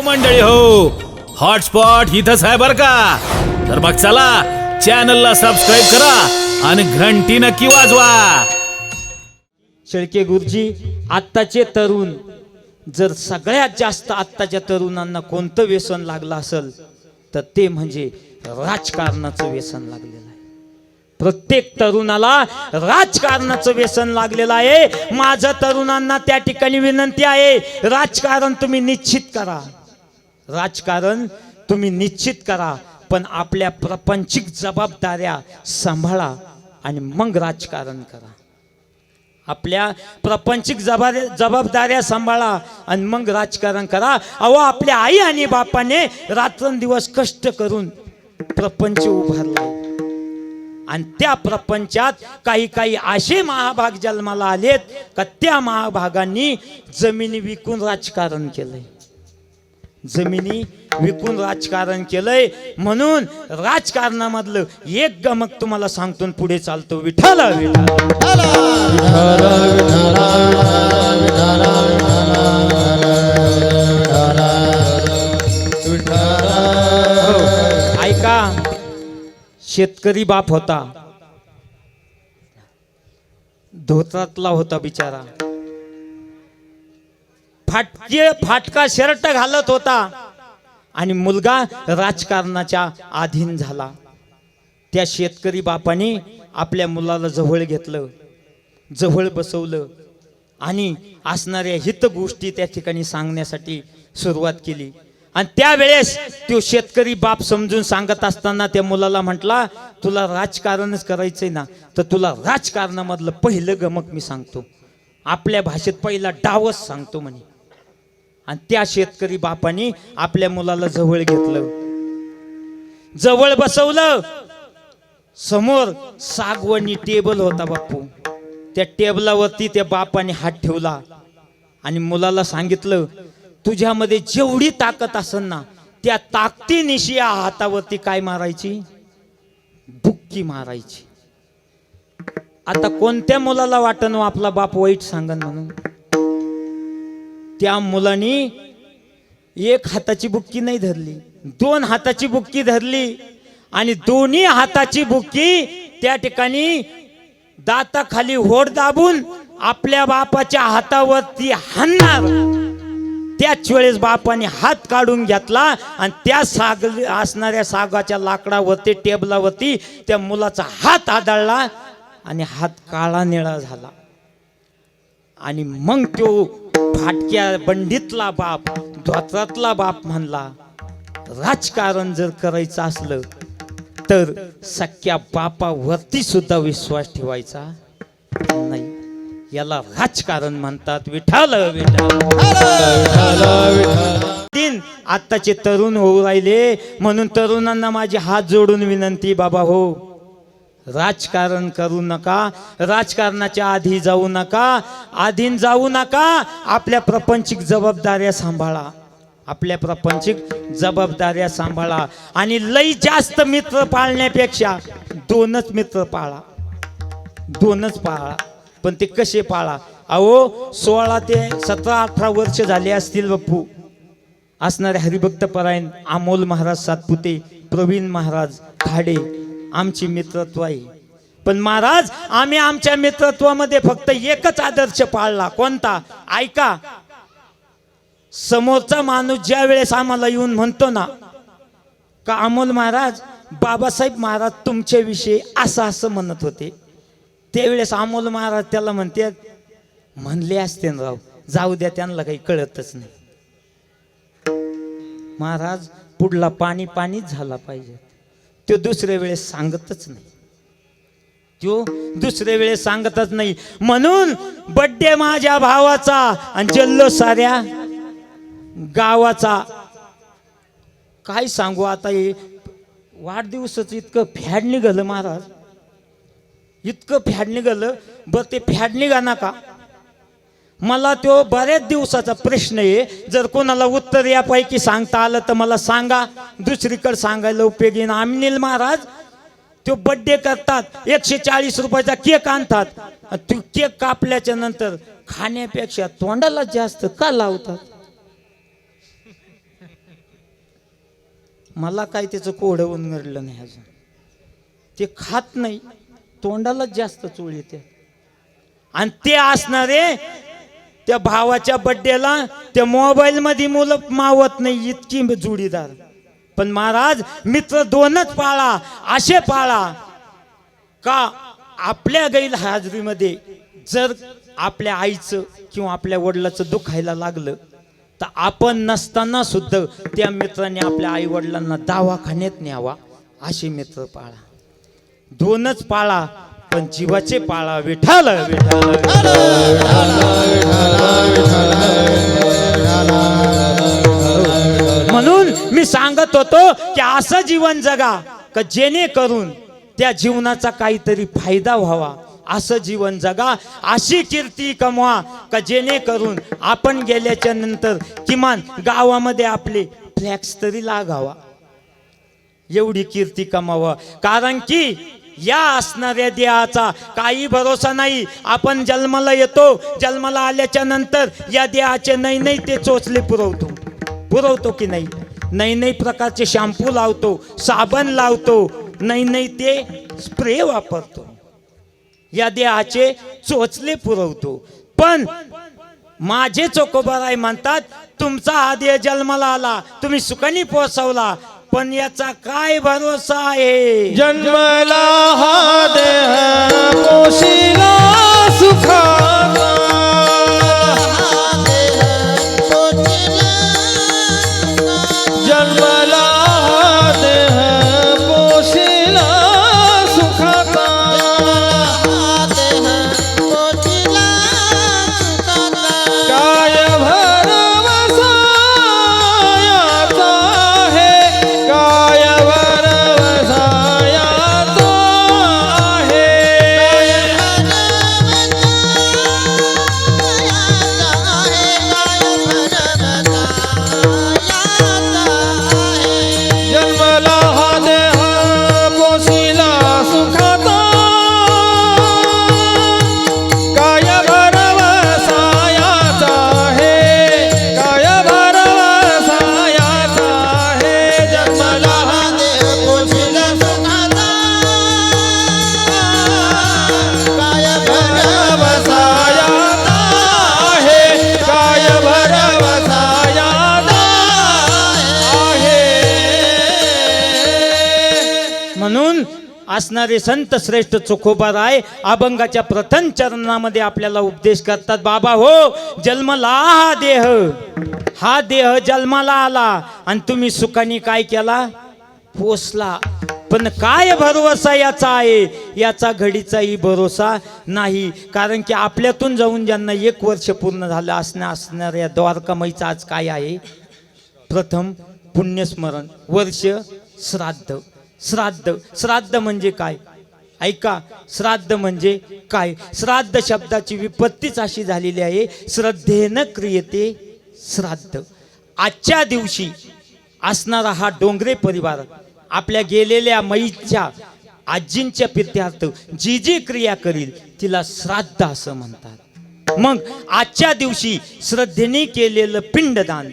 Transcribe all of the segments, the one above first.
हो मंडळी हो. हॉटस्पॉट इथंच आहे बर का? तर मग चला चॅनलला सबस्क्राईब करा आणि घंटी नक्की वाजवा. शेळके गुरुजी आत्ताचे तरुण जर सगळ्यात जास्त आत्ताच्या तरुणांना कोणतं व्यसन लागलं असेल तर ते म्हणजे राजकारणाचं व्यसन लागलेलं आहे. प्रत्येक तरुणाला राजकारणाचं व्यसन लागलेलं आहे. माझं तरुणांना त्या ठिकाणी विनंती आहे राजकारण तुम्ही निश्चित करा. राजकारण तुम्ही निश्चित करा पण आपल्या प्रपंचिक जबाबदाऱ्या सांभाळा आणि मग राजकारण करा. आपल्या प्रपंचिक जबाब जबाबदाऱ्या सांभाळा आणि मग राजकारण करा. अहो आपल्या आई आणि बापाने रात्रंदिवस कष्ट करून प्रपंच उभारला. आणि त्या प्रपंचात काही काही असे महाभाग जन्माला आलेत का त्या महाभागांनी जमिनी विकून राजकारण केलंय. जमिनी विकून राजकारण केलंय. म्हणून राजकारणामधलं एक गमक तुम्हाला सांगतो पुढे चालतो. विठाला हो, ऐका. शेतकरी बाप होता. धोत्रातला होता बिचारा. फाटके फाटका शर्ट घालत होता. आणि मुलगा राजकारणाच्या अधीन झाला. त्या शेतकरी बापाने आपल्या मुलाला जवळ घेतलं जवळ बसवलं आणि असणाऱ्या हित गोष्टी त्या ठिकाणी सांगण्यासाठी सुरुवात केली. आणि त्यावेळेस तो शेतकरी बाप समजून सांगत असताना त्या मुलाला म्हटला तुला राजकारणच करायचंय ना तर तुला राजकारणामधलं पहिलं गमक मी सांगतो. आपल्या भाषेत पहिला डावच सांगतो म्हणे. आणि त्या शेतकरी बापाने आपल्या मुलाला जवळ घेतलं. जवळ बसवलं. समोर सागवणी टेबल होता बापू. त्या टेबलावरती त्या बापाने हात ठेवला. आणि मुलाला सांगितलं तुझ्यामध्ये जेवढी ताकद असेल ना त्या ताकदीनिशी या हातावरती काय मारायची? बुक्की मारायची. आता कोणत्या मुलाला वाटन हो आपला बाप वाईट सांगन म्हणून? त्या मुलाने एक हाताची बुक्की नाही धरली दोन हाताची बुक्की धरली आणि दोन्ही हाताची बुक्की त्या ठिकाणी दाताखाली होड दाबून आपल्या बापाच्या हातावरती हाणणार. त्याच वेळेस बापाने हात काढून घेतला आणि त्या साग असणाऱ्या सागाच्या लाकडावरती टेबलावरती त्या मुलाचा हात आदळला आणि हात काळा निळा झाला. आणि मग तो फाटक्या बंडीतला बाप धोत्रातला बाप म्हणला राजकारण जर करायचं असलं तर सख्या बापावरती सुद्धा विश्वास ठेवायचा नाही. याला राजकारण म्हणतात विठाल. तीन आत्ताचे तरुण होऊ राहिले म्हणून तरुणांना माझे हात जोडून विनंती बाबा हो. राजकारण करू नका राजकारणाच्या आधी जाऊ नका आधीन जाऊ नका आपल्या प्रपंचिक जबाबदाऱ्या सांभाळा. आपल्या प्रपंचिक जबाबदाऱ्या सांभाळा. आणि लई जास्त मित्र पाळण्यापेक्षा दोनच मित्र पाळा. दोनच पाळा. पण ते कसे पाळा? अहो सोळा ते सतरा अठरा वर्ष झाले असतील बप्पू. असणारे हरिभक्त परायण अमोल महाराज सातपुते प्रवीण महाराज खाडे आमची मित्रत्व आहे. पण महाराज आम्ही आमच्या मित्रत्वामध्ये फक्त एकच आदर्श पाळला. कोणता? ऐका. समोरचा माणूस ज्या वेळेस आम्हाला येऊन म्हणतो ना का अमोल महाराज बाबासाहेब महाराज तुमच्याविषयी असं असं म्हणत होते. त्यावेळेस अमोल महाराज त्याला म्हणते म्हणले असते ना राव जाऊ द्या त्यांना काही कळतच नाही. महाराज पुढला पाणी पाणीच झाला पाहिजे. तो दुसऱ्या वेळेस सांगतच नाही. तो दुसऱ्या वेळेस सांगतच नाही. म्हणून बड्डे माझ्या भावाचा आणि जल्लो साऱ्या गावाचा. काय सांगू आता हे? वाढदिवसाचं इतकं फॅड निघालं महाराज. इतकं फॅड निघालं. बरं ते फॅड निघा नका मला तो बऱ्याच दिवसाचा प्रश्न आहे. जर कोणाला उत्तर यापैकी सांगता आलं तर मला सांगा. दुसरीकडे सांगायला उपयोगी नाही. महाराज तो बड्डे करतात. एकशे चाळीस रुपयाचा केक आणतात. तो केक कापल्याच्या नंतर खाण्यापेक्षा तोंडाला जास्त का लावतात? मला काय त्याचं कोडं घडलं नाही अजून. ते खात नाही. तोंडालाच जास्त चोळ येते. आणि ते असणारे त्या भावाच्या बड्डेला त्या मोबाईल मध्ये मुलं मावत नाही इतकी जोडीदार. पण महाराज मित्र दोनच पाळा असे पाळा. का आपल्या गैरहाजरीमध्ये जर आपल्या आईचं किंवा आपल्या वडिलाचं दुखायला लागलं तर आपण नसताना सुद्धा त्या मित्राने आपल्या आई वडिलांना दवाखान्यात न्यावा असे मित्र पाळा. दोनच पाळा. पण जीवाचे पाळा विठाल विठाल म्हणून मी सांगत होतो की असं जीवन जगा का जेणेकरून त्या जीवनाचा काहीतरी फायदा व्हावा. असं जीवन जगा अशी कीर्ती कमवा का जेणेकरून आपण गेल्याच्यानंतर किमान गावामध्ये आपले फ्लॅक्स तरी लागावा. एवढी कीर्ती कमावा. कारण की या असणाऱ्या देहाचा काही भरोसा नाही. आपण जन्माला येतो जन्माला आल्याच्यानंतर या देहाचे नाही नाही ते चोचले पुरवतो. पुरवतो की नाही? नाही नाही प्रकारचे शॅम्पू लावतो साबण लावतो नाही नाही ते स्प्रे वापरतो. या देहाचे चोचले पुरवतो. पण माझे चोकोबाराय म्हणतात तुमचा हा देह जन्माला आला तुम्ही सुखाने पोहोचवला पण याचा काय भरोसा आहे? जन्मला हा देह पोशिला सुखा म्हणून असणारे संत श्रेष्ठ चोखोबा राय अभंगाच्या प्रथम चरणामध्ये आपल्याला उपदेश करतात बाबा हो जन्मला हा देह. हा देह जन्माला आला. आणि तुम्ही सुखाने काय केला? पोसला. पण काय भरोसा याचा आहे? याचा घडीचाही भरोसा नाही. कारण की आपल्यातून जाऊन ज्यांना एक वर्ष पूर्ण झालं असण्या असणाऱ्या द्वारकामाईचा आज काय आहे? प्रथम पुण्यस्मरण वर्ष श्राद्ध. श्राद्ध. श्राद्ध म्हणजे काय? ऐका श्राद्ध म्हणजे काय? श्राद्ध शब्दाची विपत्तीच अशी झालेली आहे श्रद्धेनं क्रियते श्राद्ध. आजच्या दिवशी असणारा हा डोंगरे परिवार आपल्या गेलेल्या मैच्या आजींच्या पित्यार्थ जी जी क्रिया करील तिला श्राद्ध असं म्हणतात. मग आजच्या दिवशी श्रद्धेने केलेलं पिंडदान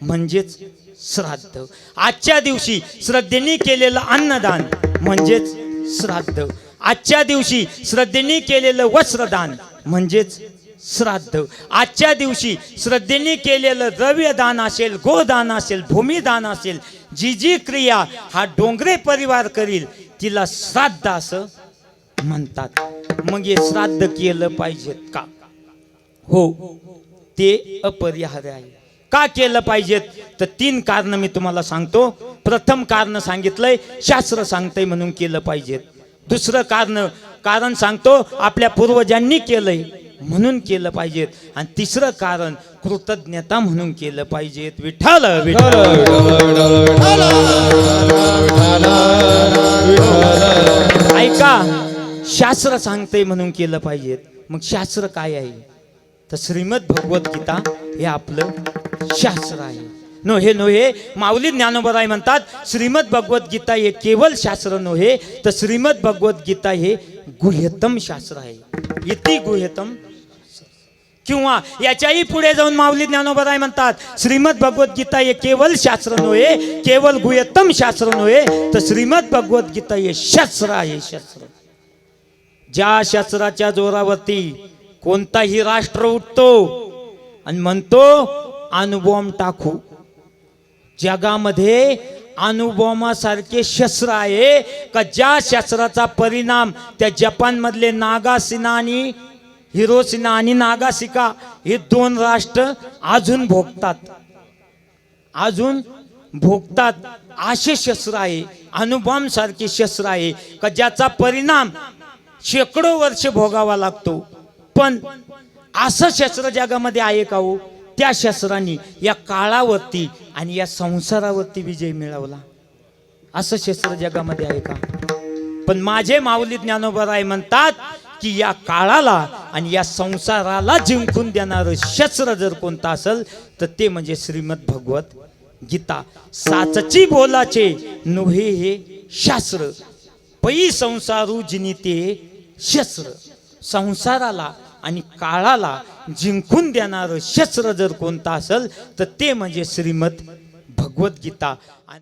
म्हणजेच श्राद्ध. आजच्या दिवशी श्रद्धेने केलेलं अन्नदान म्हणजेच श्राद्ध. आजच्या दिवशी श्रद्धेने केलेलं वस्त्रदान म्हणजेच श्राद्ध. आजच्या दिवशी श्रद्धेने केलेलं द्रव्यदान असेल गोदान असेल भूमिदान असेल जी जी क्रिया हा डोंगरे परिवार करील तिला श्राद्ध असं म्हणतात. मग हे श्राद्ध केलं पाहिजेत का? हो ते अपरिहार्य आहे. का केलं पाहिजेत? तर तीन कारण मी तुम्हाला सांगतो. प्रथम कारण सांगितलंय शास्त्र सांगतंय म्हणून केलं पाहिजेत. दुसरं कारण कारण सांगतो आपल्या पूर्वजांनी केलंय म्हणून केलं पाहिजेत. आणि तिसरं कारण कृतज्ञता म्हणून केलं पाहिजेत. विठ्ठल विठ्ठल. ऐका शास्त्र सांगते म्हणून केलं पाहिजेत. मग शास्त्र काय आहे? तर श्रीमद भगवद्गीता हे आपलं शास्त्र आहे. नोहे नोहे माऊली ज्ञानोबराय म्हणतात श्रीमद भगवद्गीता हे केवळ शास्त्र नोहे तर श्रीमद भगवद्गीता हे गुह्यतम शास्त्र आहे. इति गुह्यतम. किंवा याच्याही पुढे जाऊन माऊली ज्ञानोबराय म्हणतात श्रीमद भगवद्गीता हे केवळ शास्त्र नव्हे केवळ गुह्यतम शास्त्र नव्हे तर श्रीमद भगवद्गीता हे शस्त्र आहे शस्त्र. ज्या शस्त्राच्या जोरावरती कोणताही राष्ट्र उठतो आणि म्हणतो अणुबॉम्ब टाकू. जगामध्ये अणुबॉम्बासारखे शस्त्र आहे का ज्या शस्त्राचा परिणाम त्या जपानमधले नागासिना आणि हिरोसिना आणि नागासिका हे दोन राष्ट्र अजून भोगतात. अजून भोगतात. असे शस्त्र आहे अणुबॉम्ब सारखे शस्त्र आहे का ज्याचा परिणाम शेकडो वर्ष भोगावा लागतो. पण असं शस्त्र जगामध्ये आहे का हो? त्या शस्त्रांनी या काळावरती आणि या संसारावरती विजय मिळवला. असं शस्त्र जगामध्ये आहे का? पण माझे माऊली ज्ञानोबराय म्हणतात की या काळाला आणि या संसाराला जिंकून देणारं शस्त्र जर कोणतं असेल तर ते म्हणजे श्रीमद भगवत गीता. साचची बोलाचे नुहे हे शास्त्र. पै संसारू जिनिते शस्त्र. संसाराला आणि काळाला जिंकून देणारं शस्त्र जर कोणतं असेल तर ते म्हणजे श्रीमद भगवद्गीता.